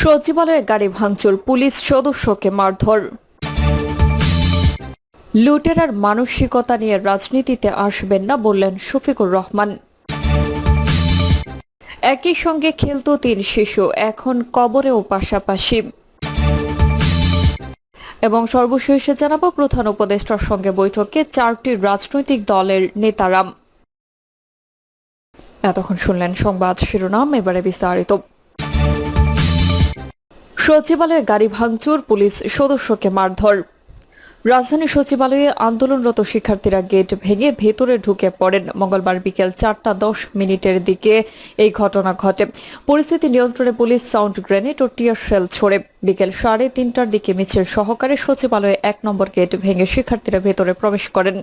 সচিবালয়ে গাড়ি ভাঙচুর, পুলিশ সদস্যকে মারধর। লুটেরার মানসিকতা নিয়ে রাজনীতিতে আসবেন না বললেন শফিকুর রহমান। একই সঙ্গে খেলতো তিন শিশু, এখন কবরেও পাশাপাশি। এবং সর্বশেষে জানাব প্রধান উপদেষ্টার সঙ্গে বৈঠকে চারটি রাজনৈতিক দলের নেতারা। এতক্ষণ শুনলেন সংবাদ শিরোনাম, এবারে বিস্তারিত। সচিবালয়ে গাড়ি ভাঙচুর, পুলিশ সদস্যকে মারধর। রাজধানী সচিবালয়ে আন্দোলনরত শিক্ষার্থীরা গেট ভেঙে ভেতরে ঢুকে পড়েন। মঙ্গলবার বিকেল চারটা দশ মিনিটের দিকে এই ঘটনা ঘটে। পরিস্থিতি নিয়ন্ত্রণে পুলিশ সাউন্ড গ্রেনেড ও টিয়ার শেল ছড়ে। বিকেল সাড়ে তিনটার দিকে মিছিল সহকারে সচিবালয়ে এক নম্বর গেট ভেঙে শিক্ষার্থীরা ভেতরে প্রবেশ করেন।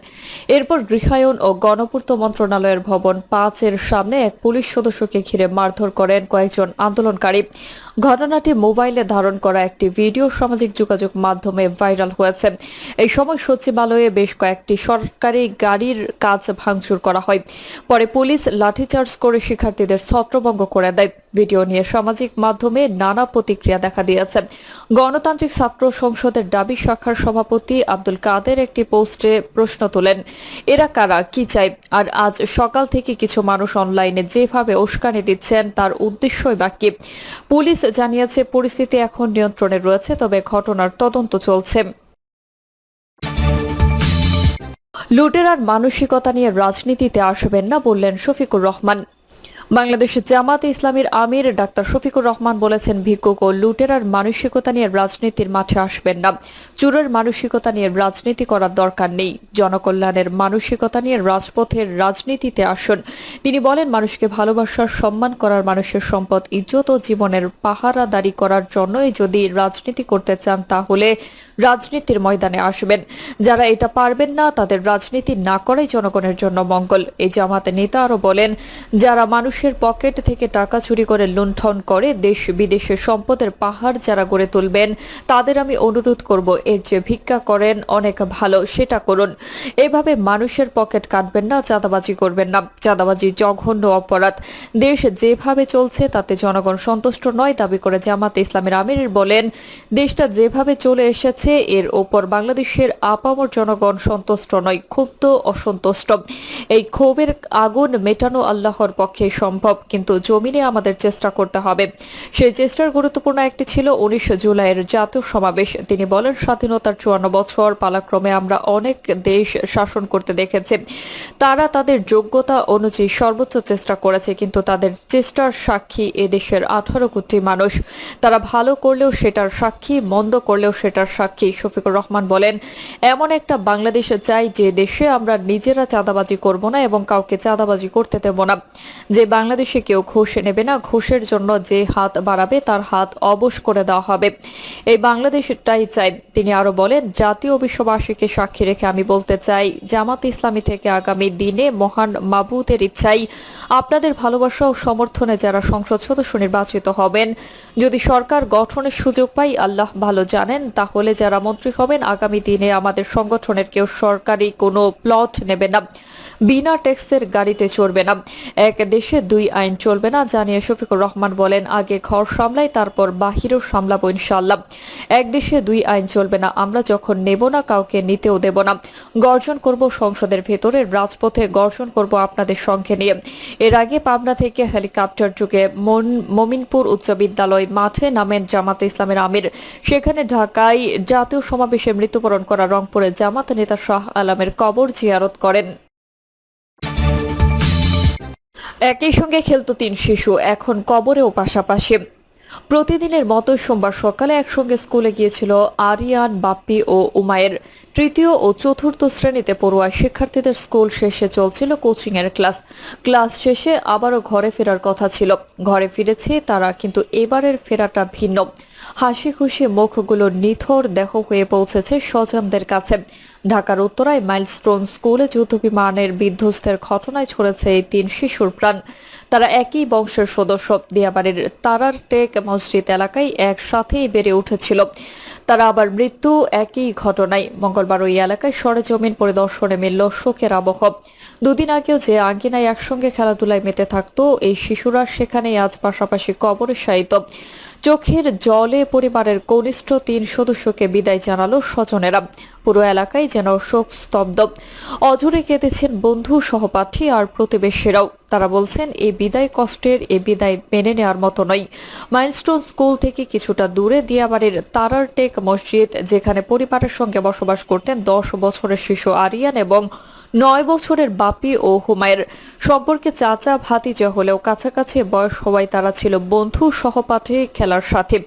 এরপর গৃহায়ন ও গণপূর্ত মন্ত্রণালয়ের ভবন পাঁচের সামনে এক পুলিশ সদস্যকে ঘিরে মারধর করেন কয়েকজন আন্দোলনকারী। ঘটনাটি মোবাইলে ধারণ করা একটি ভিডিও সামাজিক যোগাযোগ মাধ্যমে ভাইরাল হয়েছে। এই সময় সচিবালয়ে বেশ কয়েকটি সরকারি গাড়ির কাজ ভাঙচুর করা হয়। পরে পুলিশ লাঠিচার্জ করে শিক্ষার্থীদের ছত্রভঙ্গ করে দেয়। ভিডিও নিয়ে সামাজিক মাধ্যমে নানা প্রতিক্রিয়া দেখা দিয়েছে। গণতান্ত্রিক ছাত্র সংসদের দাবি, শাখার সভাপতি আব্দুল কাদের একটি পোস্টে প্রশ্ন তোলেন, এরা কারা? কি চাই? আর আজ সকাল থেকে কিছু মানুষ অনলাইনে যেভাবে উস্কানি দিচ্ছেন, তার উদ্দেশ্যই বাকি পুলিশ জানিয়েছে, পরিস্থিতি এখন নিয়ন্ত্রণে রয়েছে, তবে ঘটনার তদন্ত চলছে। লুটেরার মানসিকতা নিয়ে রাজনীতিতে আসবেন না, বললেন শফিকুর রহমান। বাংলাদেশের জামাতে ইসলামীর আমির ডাক্তার শফিকুর রহমান বলেছেন, ভিক্ষুক ও লুটেরার মানসিকতা নিয়ে রাজনীতির মাঠে আসবেন না। চুরের মানসিকতা নিয়ে রাজনীতি করার দরকার নেই। জনকল্যাণের মানসিকতা নিয়ে রাজপথের রাজনীতিতে আসুন। তিনি বলেন, মানুষকে ভালোবাসার, সম্মান করার মানুষের সম্পদ, ইজ্জত ও জীবনের পাহারাদারি করার জন্যই যদি রাজনীতি করতে চান, তাহলে রাজনীতির ময়দানে আসবেন। যারা এটা পারবেন না, তাদের রাজনীতি না করাই জনগণের জন্য মঙ্গল। এই জামাতে নেতা আরও বলেন, যারা মানুষের পকেট থেকে টাকা চুরি করে লুণ্ঠন করে দেশ বিদেশের সম্পদের পাহাড় যারা গড়ে তুলবেন, তাদের আমি অনুরোধ করব, এর যে ভিক্ষা করেন, অনেক ভালো, সেটা করুন। এভাবে মানুষের পকেট কাটবেন না, চাঁদাবাজি করবেন না। চাঁদাবাজি জঘন্য অপরাধ। দেশ যেভাবে চলছে, তাতে জনগণ সন্তুষ্ট নয়, দাবি করে জামাত ইসলামের আমির বলেন, দেশটা যেভাবে চলে এসেছে এর ওপর বাংলাদেশের আপামর জনগণ সন্তুষ্ট নয়, ক্ষুব্ধ অসন্তুষ্ট। এই ক্ষোভের আগুন মেটানো আল্লাহর পক্ষে সম্ভব, কিন্তু জমিনে আমাদের চেষ্টা করতে হবে। সেই চেষ্টার গুরুত্বপূর্ণ একটি ছিল উনিশ জুলাইয়ের জাতীয় সমাবেশ। তিনি বলেন, স্বাধীনতার চুয়ান্ন বছর পালাক্রমে আমরা অনেক দেশ শাসন করতে দেখেছি। তারা তাদের যোগ্যতা অনুযায়ী সর্বোচ্চ চেষ্টা করেছে, কিন্তু তাদের চেষ্টার সাক্ষী এদেশের আঠারো কোটি মানুষ। তারা ভালো করলেও সেটার সাক্ষী, মন্দ করলেও সেটার সাক্ষী। শফিকুর রহমান বলেন, এমন একটা বাংলাদেশ চাই যে দেশে আমরা নিজেরা চাঁদাবাজি করব না এবং কাউকে চাঁদাবাজি করতে দেব না। যে বাংলাদেশে কেউ ঘুষ নেবে না, ঘুষের জন্য যে হাত বাড়াবে তার হাত অবশ করে দেওয়া হবে। এই বাংলাদেশটাই চাই। তিনি আরও বলেন, জাতীয় বিশ্ববাসীকে সাক্ষী রেখে আমি বলতে চাই, জামাত ইসলামী থেকে আগামী দিনে মহান মাবুতের ইচ্ছাই আপনাদের ভালোবাসা ও সমর্থনে যারা সংসদ সদস্য নির্বাচিত হবেন। যদি সরকার গঠনের সুযোগ পাই আল্লাহ ভালো জানেন, তাহলে যারা মন্ত্রী হবেন আগামী দিনে আমাদের সংগঠনের কেউ সরকারি কোনো প্লট নেবে না। বিনা ট্যাক্সের গাড়িতে চড়বে না। এক দেশে দুই আইন চলবে না, জানিয়ে শফিকুর রহমান বলেন, আগে ঘর সামলাই, তারপর বাহিরও সামলাবো ইনশাল্লাহ এক দেশে দুই আইন চলবে না, আমরা যখন নেব না, কাউকে নিতেও দেব না। গর্জন করব সংসদের ভেতরে, রাজপথে গর্জন করব আপনাদের সঙ্গে নিয়ে। এর আগে পাবনা থেকে হেলিকপ্টার যুগে মমিনপুর উচ্চ বিদ্যালয় মাঠে নামেন জামাতে ইসলামের আমির। সেখানে ঢাকায় জাতীয় সমাবেশে মৃত্যুবরণ করা রংপুরের জামাত নেতা শাহ আলমের কবর জিয়ারত করেন। একই সঙ্গে খেলতো তিন শিশু, এখন কবরেও পাশাপাশি। প্রতিদিনের মতো সোমবার সকালে একসঙ্গে স্কুলে গিয়েছিল আরিয়ান, বাপ্পি ও উমায়ের তৃতীয় ও চতুর্থ শ্রেণীতে পড়ুয়া শিক্ষার্থীদের স্কুল শেষে চলছিল কোচিং এর ক্লাস। ক্লাস শেষে আবারও ঘরে ফেরার কথা ছিল। ঘরে ফিরেছে তারা, কিন্তু এবারের ফেরাটা ভিন্ন। হাসি খুশি মুখগুলো নিথর দেহ হয়ে পৌঁছেছে স্বজনদের কাছে। ঢাকার উত্তরায় মাইলস্টোন স্কুলে যুদ্ধবিমানের বিধ্বস্তের ঘটনায় ছড়েছে এই তিন শিশুর প্রাণ। তারা একই বংশের সদস্য। দিয়াবাড়ির তারার টেক মসজিদ এলাকায় একসাথেই বেড়ে উঠেছিল। তারা আবার মৃত্যু একই ঘটনায়। মঙ্গলবার ওই এলাকায় সরেজমিন পরিদর্শনে মিলল শোকের আবহ। দুদিন আগেও যে আঙ্গিনায় একসঙ্গে খেলাধুলায় মেতে থাকতো, এই শিশুরা সেখানেই আজ পাশাপাশি কবরে শায়িত। চোখের জলে পরিবারের কনিষ্ঠ তিন সদস্যকে বিদায় জানালো স্বজনেরা। পুরো এলাকায় যেন শোক স্তব্ধ। অঝরে কেঁদেছেন বন্ধু, সহপাঠী আর প্রতিবেশীরাও। তারা বলছেন এই বিদায় কষ্টের, এ বিদায় মেনে নেওয়ার মতো নয়। মাইলস্টোন স্কুল থেকে কিছুটা দূরে দিয়াবাড়ির তারার টেক মসজিদ যেখানে পরিবারের সঙ্গে বসবাস করতেন দশ বছরের শিশু আরিয়ান এবং নয় বছরের বাপি ও হুমায়ের সম্পর্কে চাচা ভাতিজা হলেও কাছাকাছি বয়স হওয়ায় তারা ছিল বন্ধু সহপাঠী খেলার সাথে।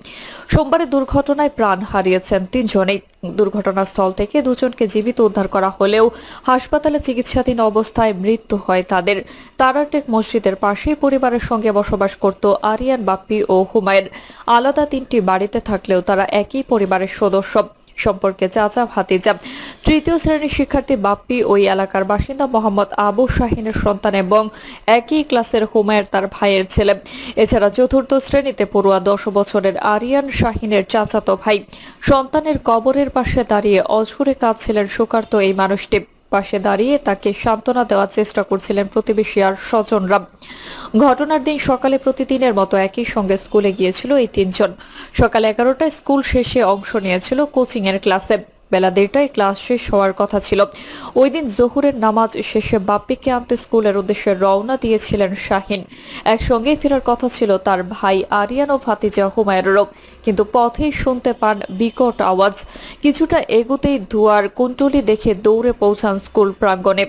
সোমবারে দুর্ঘটনায় প্রাণ হারিয়েছেন তিনজনেই। দুর্ঘটনাস্থল থেকে দুজনকে জীবিত উদ্ধার করা হলেও হাসপাতালে চিকিৎসাধীন অবস্থায় মৃত্যু হয় তাদের। তারাটেক মসজিদের পাশেই পরিবারের সঙ্গে বসবাস করত আরিয়ান, বাপ্পি ও হুমায়ের। আলাদা তিনটি বাড়িতে থাকলেও তারা একই পরিবারের সদস্য। সম্পর্কে চাচা ভাতিজা। তৃতীয় শ্রেণির শিক্ষার্থী বাপ্পি ওই এলাকার বাসিন্দা মোহাম্মদ আবু শাহিনের সন্তান এবং একই ক্লাসের হুমায়ের তার ভাইয়ের ছেলে। এছাড়া চতুর্থ শ্রেণীতে পড়ুয়া দশ বছরের আরিয়ান শাহিনের চাচাতো ভাই। সন্তানের কবরের পাশে দাঁড়িয়ে অঝরে কাঁদছিলেন শোকার্ত এই মানুষটি। পাশে দাঁড়িয়ে তাকে সান্ত্বনা দেওয়ার চেষ্টা করছিলেন প্রতিবেশী আর স্বজনরা। ঘটনার দিন সকালে প্রতিদিনের মতো একই সঙ্গে স্কুলে গিয়েছিল এই তিনজন। সকাল এগারোটায় স্কুল শেষে অংশ নিয়েছিল কোচিংয়ের ক্লাসে। বেলা দেড়টায় ক্লাস শেষ হওয়ার কথা ছিল। ওই দিন জহুরের নামাজ শেষে বাপ্পিকে আনতে স্কুলের উদ্দেশ্যে রওনা দিয়েছিলেন শাহিন। একসঙ্গে ফেরার কথা ছিল তার ভাই আরিয়ান ও ভাতিজা হুমায়ুরও কিন্তু পথেই শুনতে পান বিকট আওয়াজ। কিছুটা এগুতেই ধোয়ার কুণ্ডলি দেখে দৌড়ে পৌঁছান স্কুল প্রাঙ্গণে।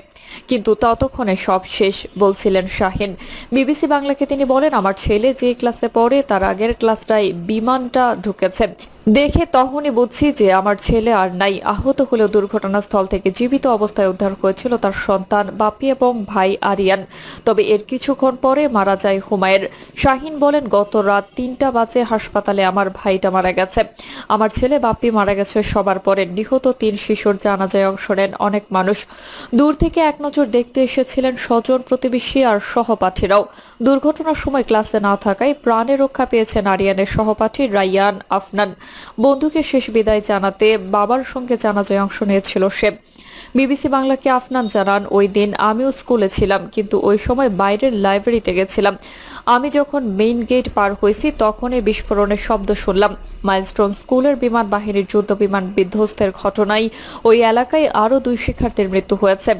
কিন্তু ততক্ষণে সব শেষ, বলছিলেন শাহিন। বিবিসি বাংলাকে তিনি বলেন, আমার ছেলে যে ক্লাসে পড়ে, তার আগের ক্লাসটায় বিমানটা ঢুকেছে। দেখে তখনই বুঝছি যে আমার ছেলে আর নাই। আহত হলেও দুর্ঘটনাস্থল থেকে জীবিত অবস্থায় উদ্ধার হয়েছিল তার সন্তান বাপি এবং ভাই আরিয়ান। তবে এর কিছুক্ষণ পরে মারা যায় হুমায়ের শাহিন বলেন, গত রাত তিনটা বাজে হাসপাতালে আমার ভাইটা মারা গেছে। আমার ছেলে বাপ্পি মারা গেছে সবার পরে। নিহত তিন শিশুর জানাজায় অংশ নেন অনেক মানুষ। দূর থেকে এক নজর দেখতে এসেছিলেন স্বজন প্রতিবেশী আর সহপাঠীরাও। দুর্ঘটনার সময় ক্লাসে না থাকায় প্রাণে রক্ষা পেয়েছেন নারিয়ানের সহপাঠী রাইয়ান আফনান। বন্ধুকে শেষ বিদায় জানাতে বাবার সঙ্গে জানাজায় অংশ নিয়েছিল সে। বিবিসি বাংলাকে আফনান জানান, ওই দিন আমিও স্কুলে ছিলাম, কিন্তু ওই সময় বাইরের লাইব্রেরিতে গেছিলাম। আমি যখন মেইন গেট পার হয়েছি, তখনই বিস্ফোরণের শব্দ শুনলাম। মাইলস্টোন স্কুলের বিমান বাহিনীর যুদ্ধ বিমান বিধ্বস্তের ঘটনায় ওই এলাকায় আরও দুই শিক্ষার্থীর মৃত্যু হয়েছে।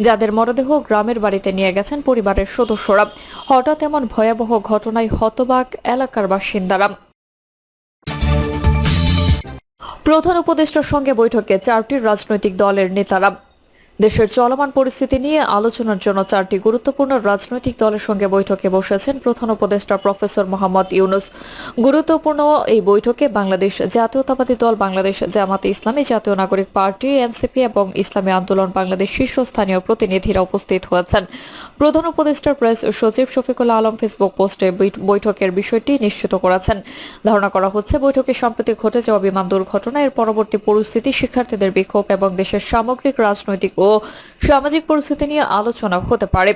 যাদের মরদেহ গ্রামের বাড়িতে নিয়ে গেছেন পরিবারের সদস্যরা। হঠাৎ এমন ভয়াবহ ঘটনায় হতবাক এলাকার বাসিন্দারা। প্রধান উপদেষ্টার সঙ্গে বৈঠকে চারটি রাজনৈতিক দলের নেতারা। দেশের চলমান পরিস্থিতি নিয়ে আলোচনার জন্য চারটি গুরুত্বপূর্ণ রাজনৈতিক দলের সঙ্গে বৈঠকে বসেছেন প্রধান উপদেষ্টা প্রফেসর মোহাম্মদ ইউনুস। গুরুত্বপূর্ণ এই বৈঠকে বাংলাদেশ জাতীয়তাবাদী দল, বাংলাদেশ জামাতে ইসলামী জাতীয় নাগরিক পার্টি, এনসিপি এবং ইসলামী আন্দোলন বাংলাদেশ শীর্ষস্থানীয় প্রতিনিধিরা উপস্থিত হয়েছেন। প্রধান উপদেষ্টার প্রেস সচিব শফিকুল আলম ফেসবুক পোস্টে বৈঠকের বিষয়টি নিশ্চিত করেছেন। ধারণা করা হচ্ছে, বৈঠকে সম্প্রতি ঘটে যাওয়া বিমান দুর্ঘটনা, এর পরবর্তী পরিস্থিতি, শিক্ষার্থীদের বিক্ষোভ এবং দেশের সামগ্রিক রাজনৈতিক ও সামাজিক পরিস্থিতি নিয়ে আলোচনা হতে পারে।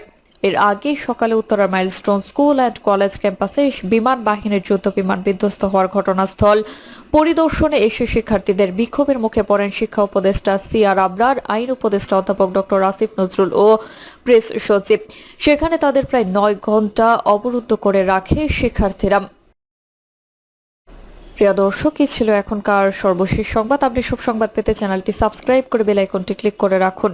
এর আগে সকালে উত্তরার মাইলস্টোন স্কুল অ্যান্ড কলেজ ক্যাম্পাসে বিমান বাহিনীর যুদ্ধ বিমান বিধ্বস্ত হওয়ার ঘটনাস্থল পরিদর্শনে এসে শিক্ষার্থীদের বিক্ষোভের মুখে পড়েন শিক্ষা উপদেষ্টা সি আর আবরার, আইন উপদেষ্টা অধ্যাপক ডক্টর আসিফ নজরুল ও প্রেস সচিব। সেখানে তাদের প্রায় নয় ঘণ্টা অবরুদ্ধ করে রাখে শিক্ষার্থীরা। প্রিয় দর্শক কি ছিল এখনকার সর্বশেষ সংবাদ। আপনি সব সংবাদ পেতে চ্যানেলটি সাবস্ক্রাইব করে বেল আইকনটি ক্লিক করে রাখুন।